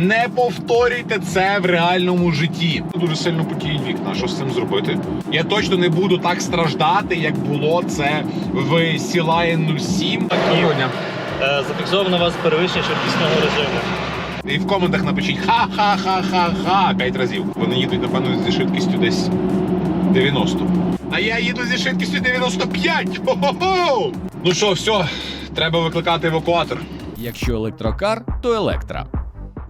Не повторюйте це в реальному житті. Дуже сильно потіють вікна. Що з цим зробити? Я точно не буду так страждати, як було це в Сілає 07. Доброго дня. Е, Зафіксовано вас перевищення швидкісного режиму. І в коментах напишіть ха-ха-ха-ха-ха 5 разів. Вони їдуть, напевно, зі швидкістю десь 90. А я їду зі швидкістю 95. Хо-хо-хо! Ну що, все, треба викликати евакуатор. Якщо електрокар, то електра.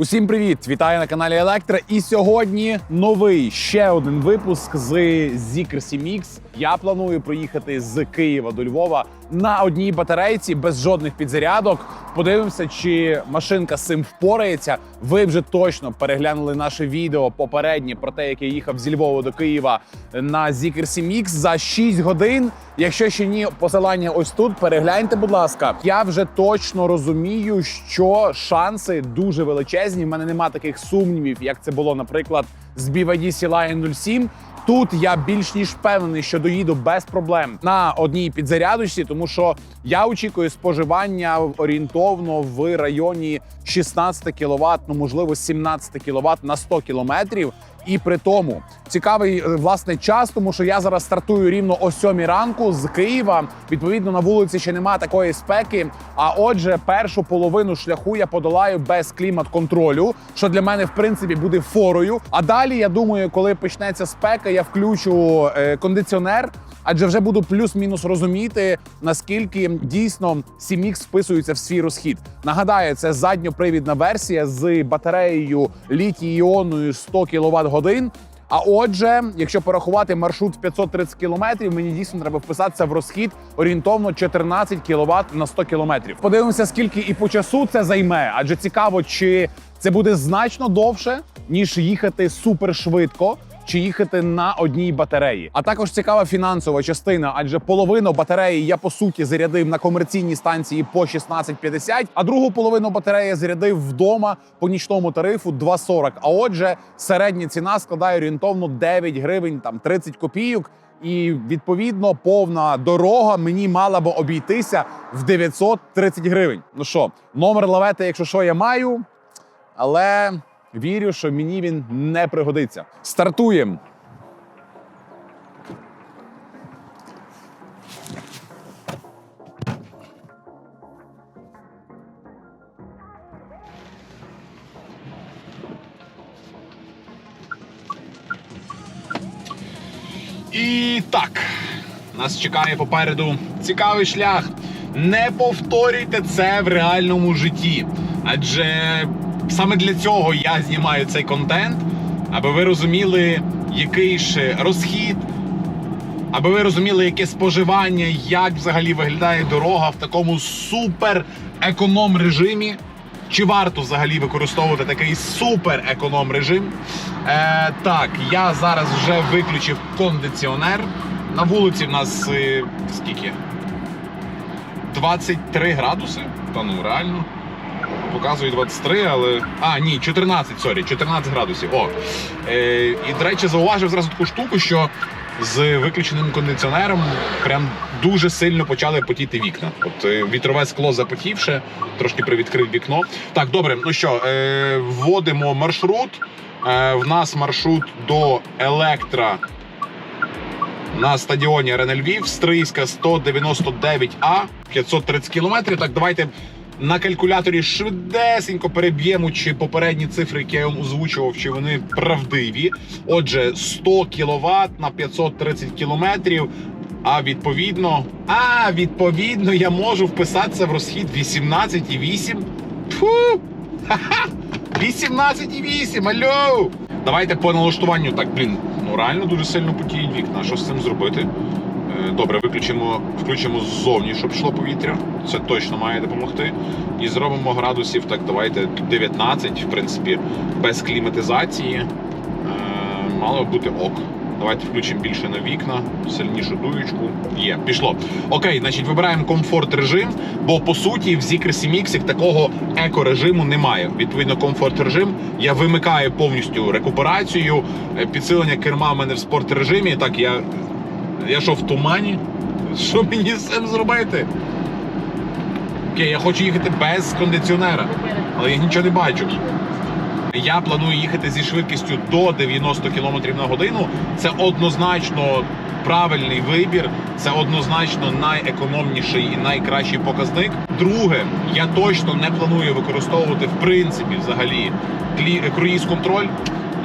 Усім привіт! Вітаю на каналі Електра. І сьогодні новий ще один випуск з Zikr Mix. Я планую проїхати з Києва до Львова на одній батарейці без жодних підзарядок. Подивимося, чи машинка з цим впорається. Ви вже точно переглянули наше відео попереднє про те, як я їхав зі Львова до Києва на Zikr Mix за 6 годин. Якщо ще ні, посилання ось тут. Перегляньте, будь ласка. Я вже точно розумію, що шанси дуже величезні. В мене нема таких сумнівів, як це було, наприклад, з BYD Lion 07. Тут я більш ніж впевнений, що доїду без проблем на одній підзарядочці, тому що я очікую споживання орієнтовно в районі 16 кВт, ну можливо 17 кВт на 100 кілометрів. І при тому цікавий е, власне час, тому що я зараз стартую рівно о 7 ранку з Києва. Відповідно, на вулиці ще немає такої спеки. А отже, першу половину шляху я подолаю без клімат-контролю, що для мене в принципі буде форою. А далі я думаю, коли почнеться спека, я включу е, кондиціонер. Адже вже буду плюс-мінус розуміти, наскільки дійсно CMX вписується в свій розхід. Нагадаю, це задньопривідна версія з батареєю літій-іонною 100 кВт годин. А отже, якщо порахувати маршрут в 530 кілометрів, мені дійсно треба вписатися в розхід орієнтовно 14 кВт на 100 кілометрів. Подивимося, скільки і по часу це займе, адже цікаво, чи це буде значно довше ніж їхати супершвидко чи їхати на одній батареї. А також цікава фінансова частина, адже половину батареї я по суті зарядив на комерційній станції по 16,50, а другу половину батареї я зарядив вдома по нічному тарифу 2,40. А отже, середня ціна складає орієнтовно 9 гривень там 30 копійок. І відповідно повна дорога мені мала би обійтися в 930 гривень. Ну що, номер лавети, якщо що, я маю, але вірю, що мені він не пригодиться. Стартуємо. І так, нас чекає попереду цікавий шлях. Не повторюйте це в реальному житті. Адже саме для цього я знімаю цей контент, аби ви розуміли, який ж розхід, аби ви розуміли, яке споживання, як взагалі виглядає дорога в такому супер економ режимі. Чи варто взагалі використовувати такий супер економ режим? Е, так, я зараз вже виключив кондиціонер. На вулиці в нас е, скільки? 23 градуси. Та ну реально. Показує 23, але. А, ні, 14, сорі, 14 градусів. О. Е, і, до речі, зауважив зразу таку штуку, що з виключеним кондиціонером прям дуже сильно почали потіти вікна. От е, вітрове скло запотівше, трошки привідкрив вікно. Так, добре, ну що, е, вводимо маршрут. Е, в нас маршрут до Електра на стадіоні Арена Львів, Стрийська 199А, 530 кілометрів. Так, давайте на калькуляторі швидесенько переб'ємо, чи попередні цифри, які я вам озвучував, чи вони правдиві. Отже, 100 кВт на 530 кілометрів. А відповідно, а відповідно, я можу вписатися в розхід 18,8. Фу! Ха-ха! 18,8, алло! Давайте по налаштуванню так, блін, ну реально дуже сильно потіють вікна. Що з цим зробити? Добре, виключимо, включимо ззовні, щоб йшло повітря. Це точно має допомогти. І зробимо градусів, так, давайте 19, в принципі, без кліматизації. Е, Мало бути ок. Давайте включимо більше на вікна, сильнішу дуючку. Є, пішло. Окей, значить, вибираємо комфорт режим, бо по суті в Zikr Mix такого еко-режиму немає. Відповідно, комфорт режим я вимикаю повністю рекуперацію, е, підсилення керма в мене в спорт режимі. Так, я, я що в тумані? Що мені з цим зробити? Окей, я хочу їхати без кондиціонера, але я нічого не бачу. Я планую їхати зі швидкістю до 90 км на годину. Це однозначно правильний вибір. Це однозначно найекономніший і найкращий показник. Друге, я точно не планую використовувати в принципі взагалі круїз-контроль.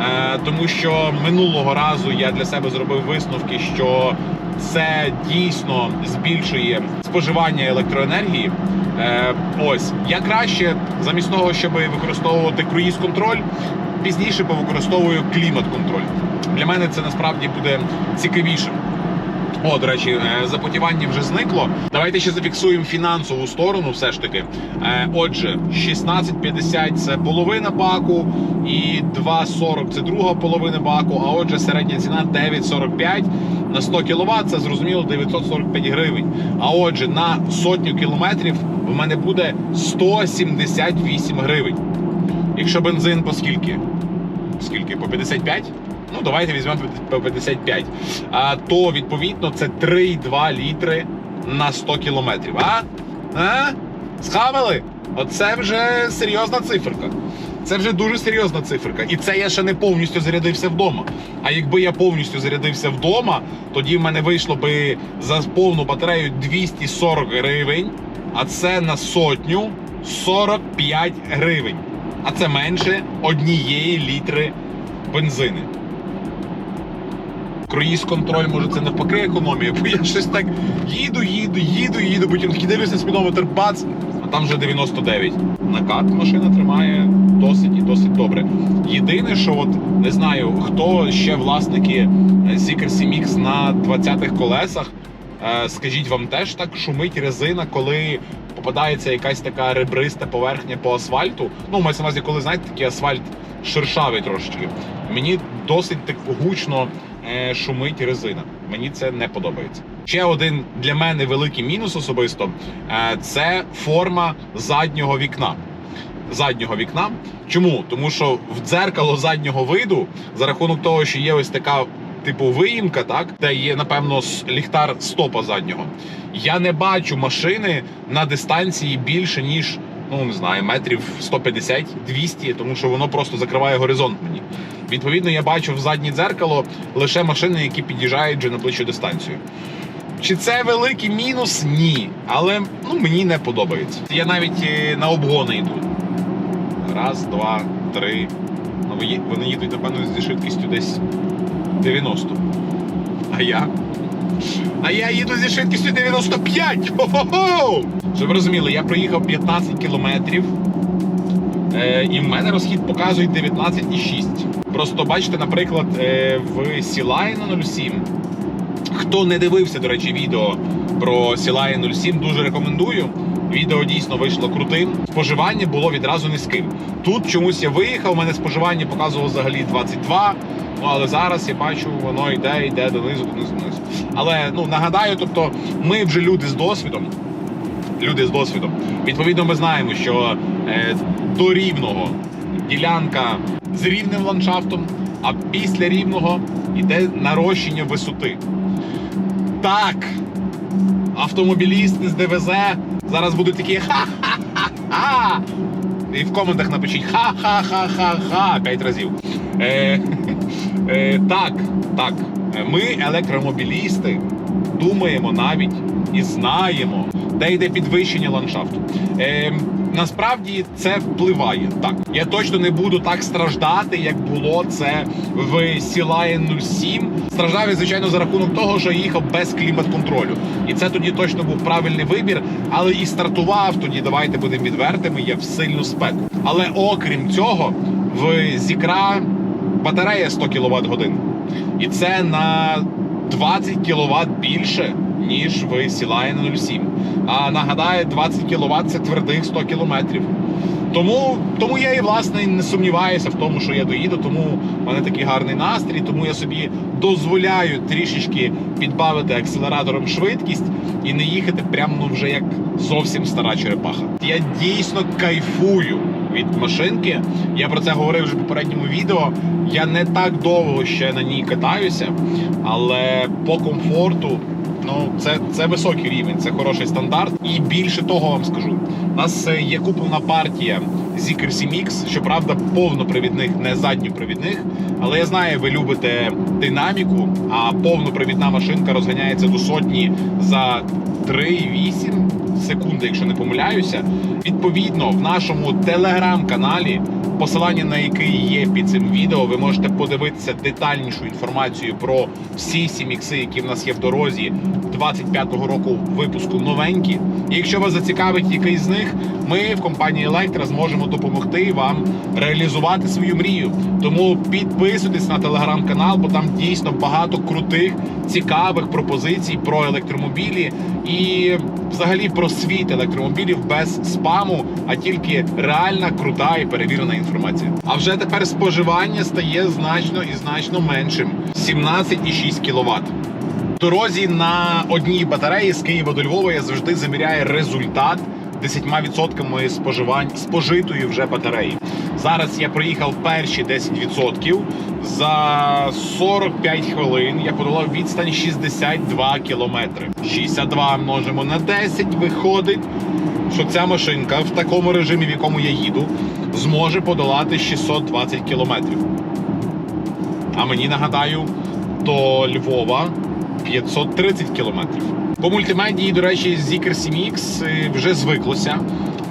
Е, тому що минулого разу я для себе зробив висновки, що це дійсно збільшує споживання електроенергії. Е, ось я краще замість того, щоб використовувати круїз-контроль, пізніше повикористовую клімат-контроль. Для мене це насправді буде цікавішим. О, до речі, е, запотівання вже зникло. Давайте ще зафіксуємо фінансову сторону. Все ж таки. Е, Отже, 16,50 це половина баку, і 2,40 це друга половина баку. А отже, середня ціна 9,45 на 100 кВт, це зрозуміло 945 гривень. А отже, на сотню кілометрів в мене буде 178 гривень. Якщо бензин по скільки? Скільки? По 55? Ну, давайте візьмемо по 55. А, то, відповідно, це 3,2 літри на 100 кілометрів. А? А? Схавали? Оце вже серйозна циферка. Це вже дуже серйозна циферка. І це я ще не повністю зарядився вдома. А якби я повністю зарядився вдома, тоді в мене вийшло би за повну батарею 240 гривень, а це на сотню 45 гривень. А це менше однієї літри бензини. Круїз контроль, може, це навпаки економія, бо я щось так їду, їду, їду, їду, потім такий дивлюся спідометр, бац, а там вже 99. Накат машина тримає досить і досить добре. Єдине, що от не знаю, хто ще власники Zikr CMX на 20-х колесах. Е, Скажіть, вам теж так шумить резина, коли попадається якась така ребриста поверхня по асфальту? Ну, мається на увазі, коли знаєте, такий асфальт шершавий трошечки. Мені досить так гучно е, шумить резина. Мені це не подобається. Ще один для мене великий мінус особисто е, це форма заднього вікна. Заднього вікна. Чому? Тому що в дзеркало заднього виду, за рахунок того, що є ось така типу виїмка, так, де є, напевно, ліхтар стопа заднього. Я не бачу машини на дистанції більше, ніж, ну не знаю, метрів 150-200, тому що воно просто закриває горизонт мені. Відповідно, я бачу в заднє дзеркало лише машини, які під'їжджають вже на ближчу дистанцію. Чи це великий мінус? Ні. Але ну, мені не подобається. Я навіть е, на обгони йду. Раз, два, три. Вони їдуть, напевно, зі швидкістю десь 90. А я? А я їду зі швидкістю 95! Хо-хо-хо! Щоб ви розуміли, я проїхав 15 кілометрів. Е, і в мене розхід показує 19,6. Просто бачите, наприклад, е, в Sea 07 Хто не дивився, до речі, відео про Сілає 07, дуже рекомендую. Відео дійсно вийшло крутим. Споживання було відразу низьким. Тут чомусь я виїхав, у мене споживання показувало взагалі 22. Ну але зараз я бачу, воно йде, йде донизу, донизу, донизу. Але ну нагадаю, тобто ми вже люди з досвідом. Люди з досвідом. Відповідно, ми знаємо, що е, до рівного ділянка з рівним ландшафтом, а після рівного йде нарощення висоти. Так, автомобілісти з ДВЗ зараз будуть такі ха-ха-ха-ха. І в коментах напишіть ха-ха-ха-ха-ха п'ять разів. Е, е, так, так. Ми, електромобілісти, думаємо навіть і знаємо, де йде підвищення ландшафту. Е, насправді це впливає. Так, я точно не буду так страждати, як було це в Сілає 07. Страждав я, звичайно, за рахунок того, що їхав без клімат-контролю. І це тоді точно був правильний вибір. Але і стартував тоді, давайте будемо відвертими, я в сильну спеку. Але окрім цього, в Зікра батарея 100 кВт годин. І це на 20 кВт більше, ніж в Сілайн 07. А нагадаю, 20 кВт це твердих 100 км. Тому, тому я і власне не сумніваюся в тому, що я доїду, тому в мене такий гарний настрій, тому я собі дозволяю трішечки підбавити акселератором швидкість і не їхати прямо ну, вже як зовсім стара черепаха. Я дійсно кайфую від машинки. Я про це говорив вже в попередньому відео. Я не так довго ще на ній катаюся, але по комфорту. Ну, це, це високий рівень, це хороший стандарт. І більше того вам скажу. У нас е, є куплена партія Zikr Mix, щоправда, повнопривідних, не задньопривідних. Але я знаю, ви любите динаміку, а повнопривідна машинка розганяється до сотні за 3,8 секунди, якщо не помиляюся. Відповідно, в нашому телеграм-каналі, посилання на який є під цим відео, ви можете подивитися детальнішу інформацію про всі сі мікси, які в нас є в дорозі 25-го року випуску новенькі. І якщо вас зацікавить якийсь з них, ми в компанії Electra зможемо допомогти вам реалізувати свою мрію. Тому підписуйтесь на телеграм-канал, бо там дійсно багато крутих, цікавих пропозицій про електромобілі і взагалі про світ електромобілів без спаму, а тільки реальна, крута і перевірена інформація. А вже тепер споживання стає значно і значно меншим 17,6 кВт. Дорозі на одній батареї з Києва до Львова я завжди заміряю результат 10% споживань спожитої вже батареї. Зараз я проїхав перші 10%. За 45 хвилин я подолав відстань 62 кілометри. 62 множимо на 10 виходить, що ця машинка в такому режимі, в якому я їду, зможе подолати 620 кілометрів. А мені нагадаю, до Львова 530 кілометрів. По мультимедії, до речі, Zikr 7X вже звиклося,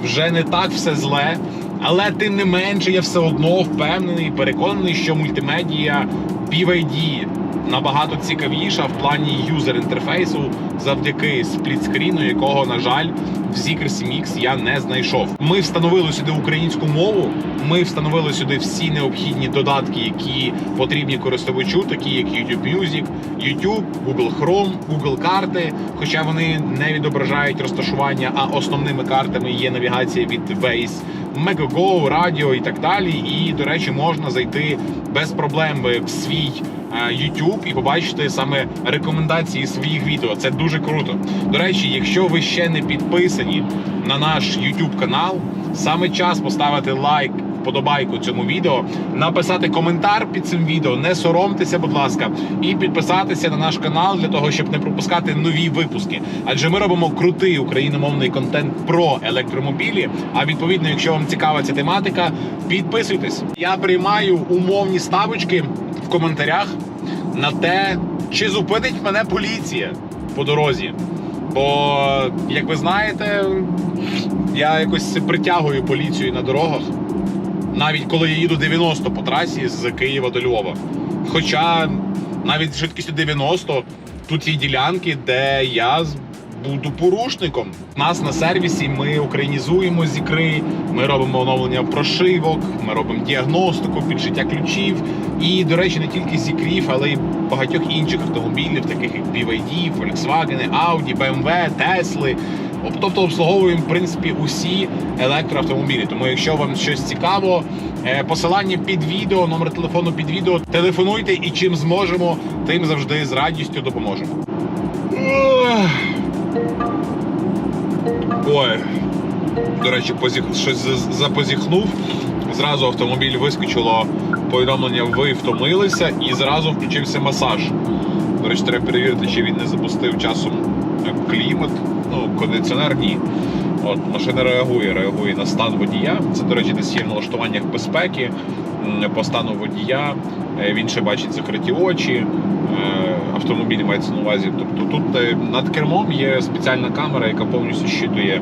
вже не так все зле. Але тим не менше, я все одно впевнений, і переконаний, що мультимедія BYD набагато цікавіша в плані юзер інтерфейсу завдяки сплітскріну, якого, на жаль, в Zikr CMX я не знайшов. Ми встановили сюди українську мову. Ми встановили сюди всі необхідні додатки, які потрібні користувачу, такі як YouTube Music, YouTube, Google Chrome, Google карти. Хоча вони не відображають розташування, а основними картами є навігація від Waze, Megogo, радіо і так далі. І, до речі, можна зайти без проблем в свій YouTube і побачити саме рекомендації своїх відео. Це дуже круто. До речі, якщо ви ще не підписані на наш YouTube канал, саме час поставити лайк. Вподобайку цьому відео, написати коментар під цим відео, не соромтеся, будь ласка, і підписатися на наш канал для того, щоб не пропускати нові випуски. Адже ми робимо крутий україномовний контент про електромобілі. А відповідно, якщо вам цікава ця тематика, підписуйтесь. Я приймаю умовні ставочки коментарях на те, чи зупинить мене поліція по дорозі. Бо, як ви знаєте, я якось притягую поліцію на дорогах навіть коли я їду 90 по трасі з Києва до Львова. Хоча навіть з швидкістю 90 тут є ділянки, де я буду порушником. У нас на сервісі ми українізуємо зікри, ми робимо оновлення прошивок, ми робимо діагностику, підшиття ключів. І, до речі, не тільки зікрів, але й багатьох інших автомобілів, таких як BYD, Volkswagen, Audi, BMW, Tesla. Тобто обслуговуємо в принципі усі електроавтомобілі. Тому, якщо вам щось цікаво, е, посилання під відео, номер телефону під відео, телефонуйте і чим зможемо, тим завжди з радістю допоможемо. Ой, до речі, позіх... щось запозіхнув. Зразу автомобіль вискочило повідомлення, ви втомилися, і зразу включився масаж. До речі, треба перевірити, чи він не запустив часом клімат. Ну, кондиціонер ні. От, машина реагує, реагує на стан водія. Це, до речі, десь є в налаштуваннях безпеки по стану водія. Е, Він ще бачить закриті очі. Е, Автомобіль мається на увазі. Тобто тут е, над кермом є спеціальна камера, яка повністю щитує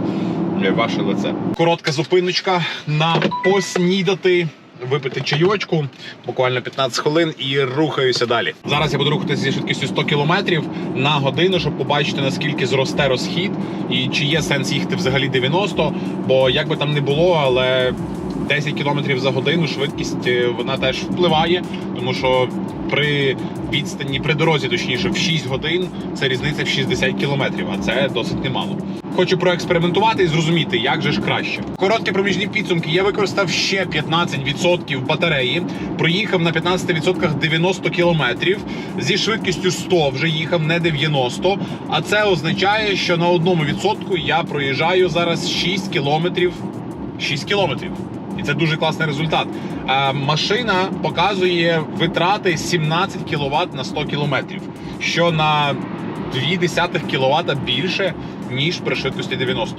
ваше лице. Коротка зупиночка на поснідати. Випити чайочку, буквально 15 хвилин і рухаюся далі. Зараз я буду рухатися зі швидкістю 100 км на годину, щоб побачити наскільки зросте розхід і чи є сенс їхати взагалі 90, бо як би там не було, але 10 км за годину швидкість е, вона теж впливає, тому що при відстані, при дорозі, точніше, в 6 годин це різниця в 60 км, а це досить немало. Хочу проекспериментувати і зрозуміти, як же ж краще. Короткі проміжні підсумки. Я використав ще 15% батареї, проїхав на 15% 90 км, зі швидкістю 100 вже їхав, не 90. А це означає, що на одному відсотку я проїжджаю зараз 6 кілометрів. 6 кілометрів. І це дуже класний результат. А машина показує витрати 17 кВт на 100 км, що на 0,2 кВт більше, ніж при швидкості 90.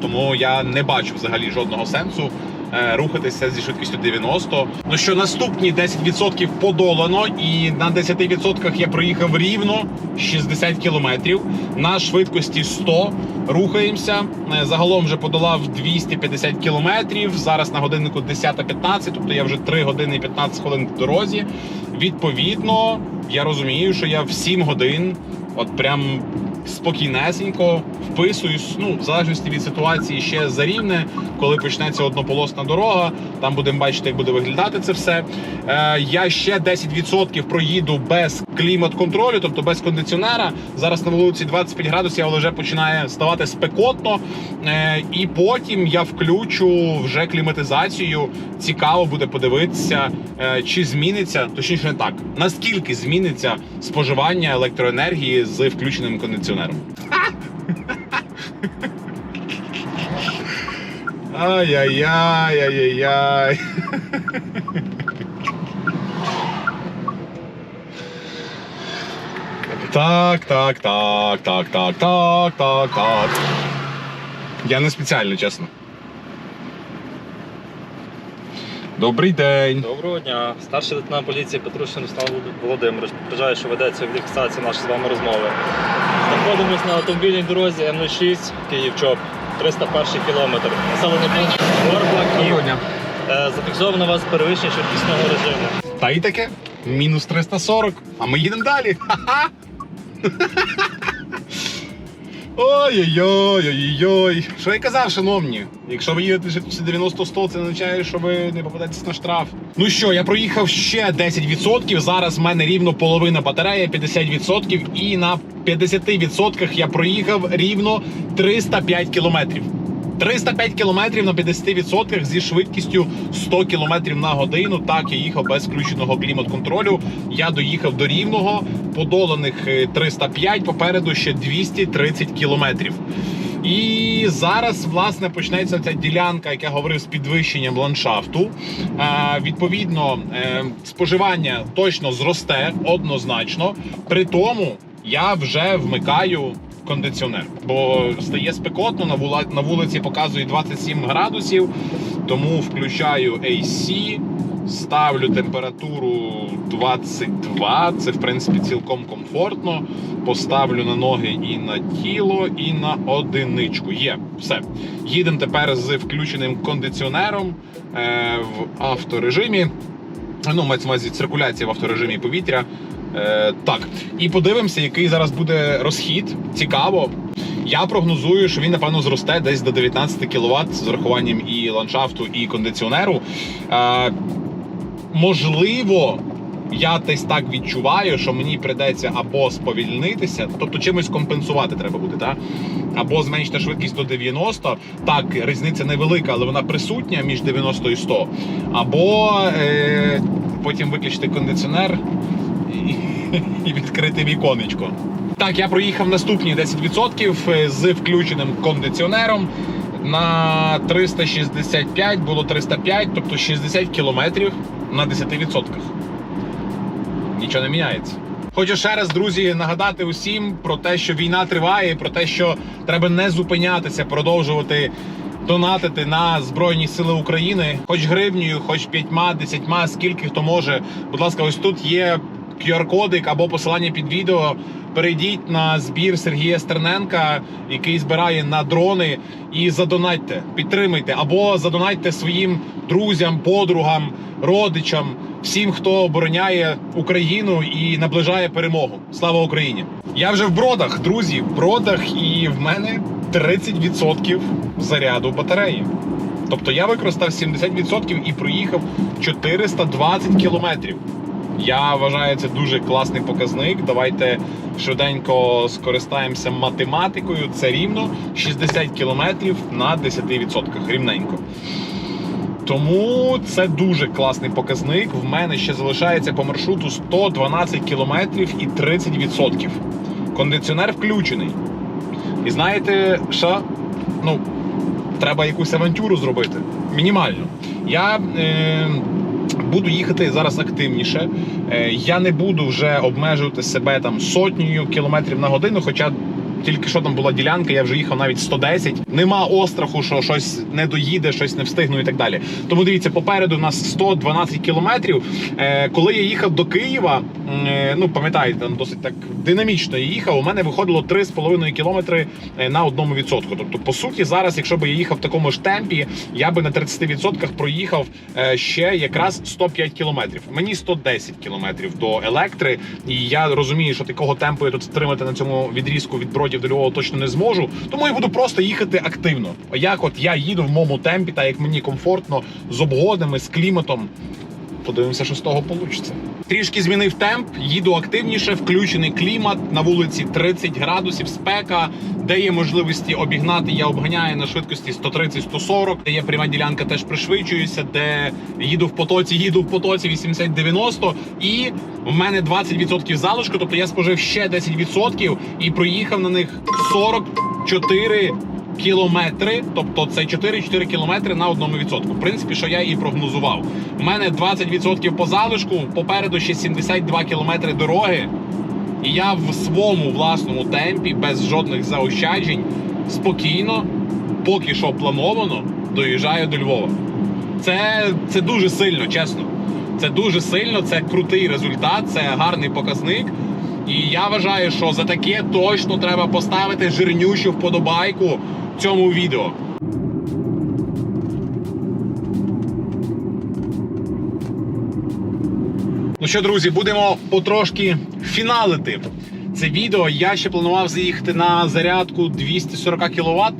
Тому я не бачу взагалі жодного сенсу е, рухатися зі швидкістю 90. Ну що наступні 10% подолано, і на 10% я проїхав рівно 60 кілометрів на швидкості 100. Рухаємося. Е, Загалом вже подолав 250 кілометрів. Зараз на годиннику 10.15, тобто я вже 3 години і 15 хвилин в дорозі. Відповідно, я розумію, що я в 7 годин, от прям спокійнесенько вписуюсь. Ну, в залежності від ситуації ще за рівне, коли почнеться однополосна дорога. Там будемо бачити, як буде виглядати це все. Е, я ще 10% проїду без клімат-контролю, тобто без кондиціонера. Зараз на вулиці 25 градусів, але вже починає ставати спекотно. Е, і потім я включу вже кліматизацію. Цікаво буде подивитися, е, чи зміниться, точніше не так, наскільки зміниться споживання електроенергії з включеним кондиціонером. Ай-яй-яй-яй-яй. Так, так, так, так, так, так, так, так. Я не спеціально, чесно. Добрий день. Доброго дня. Старший лейтенант поліції Петрушин Руслан Володимирович попереджає, що ведеться фіксація нашої з вами розмови. Знаходимось на автомобільній дорозі М06 Київ-Чоп, 301 кілометр. Населений пункт Горбаків. дня. Е, Зафіксовано вас перевищення швидкісного режиму. Та й таке. Мінус 340. А ми їдемо далі. Ха-ха. Ой-ой-ой, ой-ой. Що я казав, шановні? Якщо ви їдете швидкістю 90-100, це означає, що ви не попадетесь на штраф. Ну що, я проїхав ще 10%. Зараз в мене рівно половина батареї, 50%. І на 50% я проїхав рівно 305 кілометрів. 305 кілометрів на 50% зі швидкістю 100 кілометрів на годину. Так, я їхав без включеного клімат-контролю. Я доїхав до рівного, подоланих е, 305, попереду ще 230 кілометрів. І зараз власне почнеться ця ділянка, як я говорив, з підвищенням ландшафту. Е, відповідно, е, споживання точно зросте однозначно. При тому я вже вмикаю кондиціонер, бо стає спекотно на вулиці показує 27 градусів, тому включаю AC, ставлю температуру 22. Це в принципі цілком комфортно. Поставлю на ноги і на тіло, і на одиничку. Є все. Їдемо тепер з включеним кондиціонером е, в авторежимі. Ну, мається увазі циркуляція в авторежимі повітря. Е, так, і подивимося, який зараз буде розхід. Цікаво. Я прогнозую, що він напевно зросте десь до 19 кВт з урахуванням і ландшафту, і кондиціонеру. Е, можливо, я десь так відчуваю, що мені прийдеться або сповільнитися, тобто чимось компенсувати треба буде, так? або зменшити швидкість до 90. Так, різниця невелика, але вона присутня між 90 і 100. Або е, потім виключити кондиціонер і, і відкрити віконечко. Так, я проїхав наступні 10% з включеним кондиціонером. На 365 було 305, тобто 60 кілометрів на 10%. Нічого не міняється. Хочу ще раз, друзі, нагадати усім про те, що війна триває, про те, що треба не зупинятися, продовжувати донатити на Збройні Сили України, хоч гривнею, хоч п'ятьма, десятьма, скільки хто може. Будь ласка, ось тут є QR-кодик або посилання під відео. Перейдіть на збір Сергія Стерненка, який збирає на дрони, і задонатьте, підтримайте або задонатьте своїм друзям, подругам, родичам, всім, хто обороняє Україну і наближає перемогу. Слава Україні! Я вже в бродах, друзі, в бродах, і в мене 30% заряду батареї. Тобто я використав 70% і проїхав 420 кілометрів. Я вважаю, це дуже класний показник. Давайте швиденько скористаємося математикою. Це рівно 60 кілометрів на 10%. Рівненько. Тому це дуже класний показник. В мене ще залишається по маршруту 112 кілометрів і 30%. Кондиціонер включений. І знаєте, що? Ну, треба якусь авантюру зробити. Мінімально. Я е, буду їхати зараз активніше. Е, я не буду вже обмежувати себе там сотнею кілометрів на годину, хоча тільки що там була ділянка, я вже їхав навіть 110. Нема остраху, що щось не доїде, щось не встигну і так далі. Тому дивіться, попереду у нас 112 кілометрів. Е, коли я їхав до Києва, е, ну пам'ятаєте, досить так динамічно я їхав. У мене виходило 3,5 кілометри е, на одному відсотку. Тобто, по суті, зараз, якщо б я їхав в такому ж темпі, я би на 30% проїхав ще якраз 105 кілометрів. Мені 110 кілометрів до електри, і я розумію, що такого темпу я тут стримати на цьому відрізку від бродів до Львова точно не зможу. Тому я буду просто їхати активно. Як от я їду в моєму темпі, та як мені комфортно з обгодами, з кліматом. Подивимося, що з того вийде. Трішки змінив темп, їду активніше, включений клімат на вулиці 30 градусів, спека, де є можливості обігнати. Я обганяю на швидкості 130-140, де є пряма ділянка, теж пришвидшуюся, де їду в потоці, їду в потоці 80-90, і в мене 20% залишку, тобто я спожив ще 10% і проїхав на них 44 кілометри, тобто це 4-4 кілометри на одному відсотку. В принципі, що я і прогнозував. У мене 20% по залишку, попереду ще 72 кілометри дороги. І я в своєму власному темпі, без жодних заощаджень, спокійно, поки що плановано, доїжджаю до Львова. Це, це дуже сильно, чесно. Це дуже сильно, це крутий результат, це гарний показник. І я вважаю, що за таке точно треба поставити жирнющу вподобайку цьому відео. Ну що, друзі, будемо потрошки фіналити це відео. Я ще планував заїхати на зарядку 240 кВт,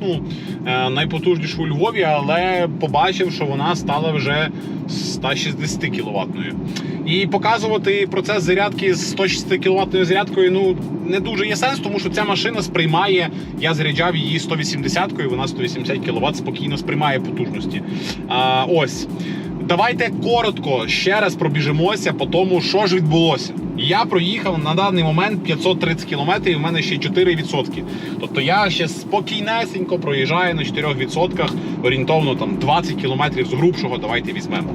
е, найпотужнішу у Львові, але побачив, що вона стала вже 160 кВт. І показувати процес зарядки з 160 кВт зарядкою ну не дуже є сенс, тому що ця машина сприймає. Я заряджав її 180 і вона 180 кВт спокійно сприймає потужності. А, ось. Давайте коротко ще раз пробіжимося по тому, що ж відбулося. Я проїхав на даний момент 530 кілометрів, і в мене ще 4%. Тобто я ще спокійнесенько проїжджаю на 4%, орієнтовно там 20 кілометрів з грубшого. Давайте візьмемо.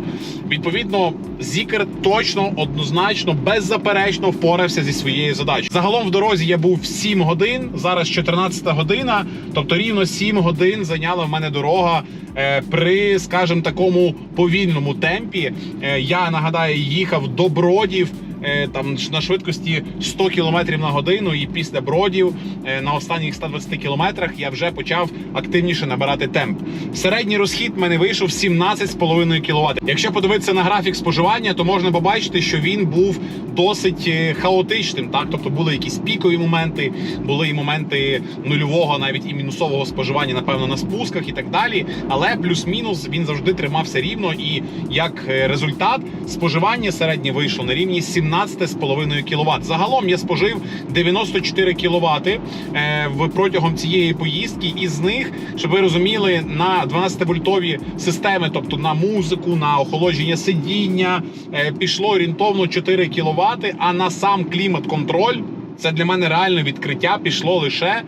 Відповідно, Зікер точно, однозначно, беззаперечно впорався зі своєю задачею. Загалом в дорозі я був 7 годин, зараз 14 година, тобто рівно 7 годин зайняла в мене дорога е, при, скажімо, такому повільному темпі. Е, я нагадаю, їхав до бродів. Е, Там на швидкості 100 км на годину, і після бродів е, на останніх 120 кілометрах я вже почав активніше набирати темп. Середній розхід в мене вийшов 17,5 кВт. Якщо подивитися на графік споживання, то можна побачити, що він був досить е, хаотичним. Так, тобто були якісь пікові моменти, були і моменти нульового, навіть і мінусового споживання, напевно, на спусках і так далі. Але плюс-мінус він завжди тримався рівно. І як результат, споживання середнє вийшло на рівні 17,5 кВт. Загалом я спожив 94 кВт е, протягом цієї поїздки. Із них, щоб ви розуміли, на 12-вольтові системи, тобто на музику, на охолодження сидіння, е, пішло орієнтовно 4 кВт, а на сам клімат-контроль це для мене реальне відкриття. Пішло лише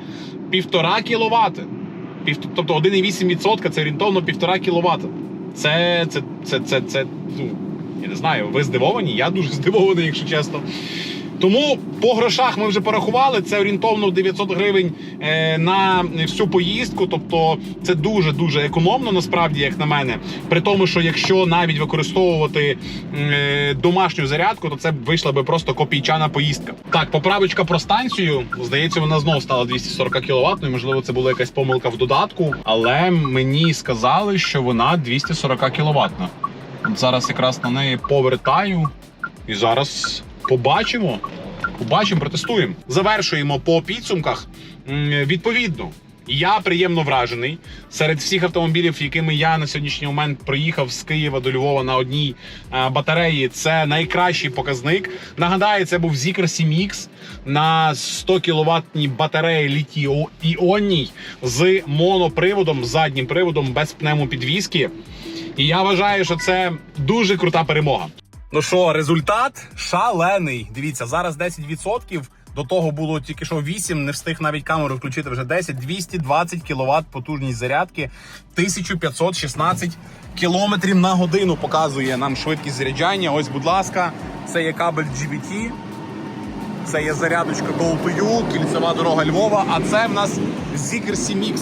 1,5 кВт. Тобто 1,8% це орієнтовно 1,5 кВт. Це, це, це, це, це, ну, я не знаю, ви здивовані? Я дуже здивований, якщо чесно. Тому по грошах ми вже порахували. Це орієнтовно 900 гривень е, на всю поїздку. Тобто це дуже дуже економно, насправді, як на мене. При тому, що якщо навіть використовувати е, домашню зарядку, то це вийшла би просто копійчана поїздка. Так, поправочка про станцію. Здається, вона знову стала 240 кВт. Можливо, це була якась помилка в додатку, але мені сказали, що вона 240 кВт. Зараз якраз на неї повертаю і зараз побачимо. Побачимо, протестуємо. Завершуємо по підсумках. Відповідно, я приємно вражений серед всіх автомобілів, якими я на сьогоднішній момент проїхав з Києва до Львова на одній е, батареї. Це найкращий показник. Нагадаю, це був Zikr 7X на 100 кВт батареї літіо іонній з моноприводом, заднім приводом без пневмопідвіски. І я вважаю, що це дуже крута перемога. Ну що, результат шалений. Дивіться, зараз 10%. До того було тільки що 8, не встиг навіть камеру включити вже 10, 220 кВт потужність зарядки, 1516 км на годину показує нам швидкість заряджання. Ось, будь ласка, це є кабель GBT. Це є зарядочка Go to You, кільцева дорога Львова, а це в нас Zikr Mix.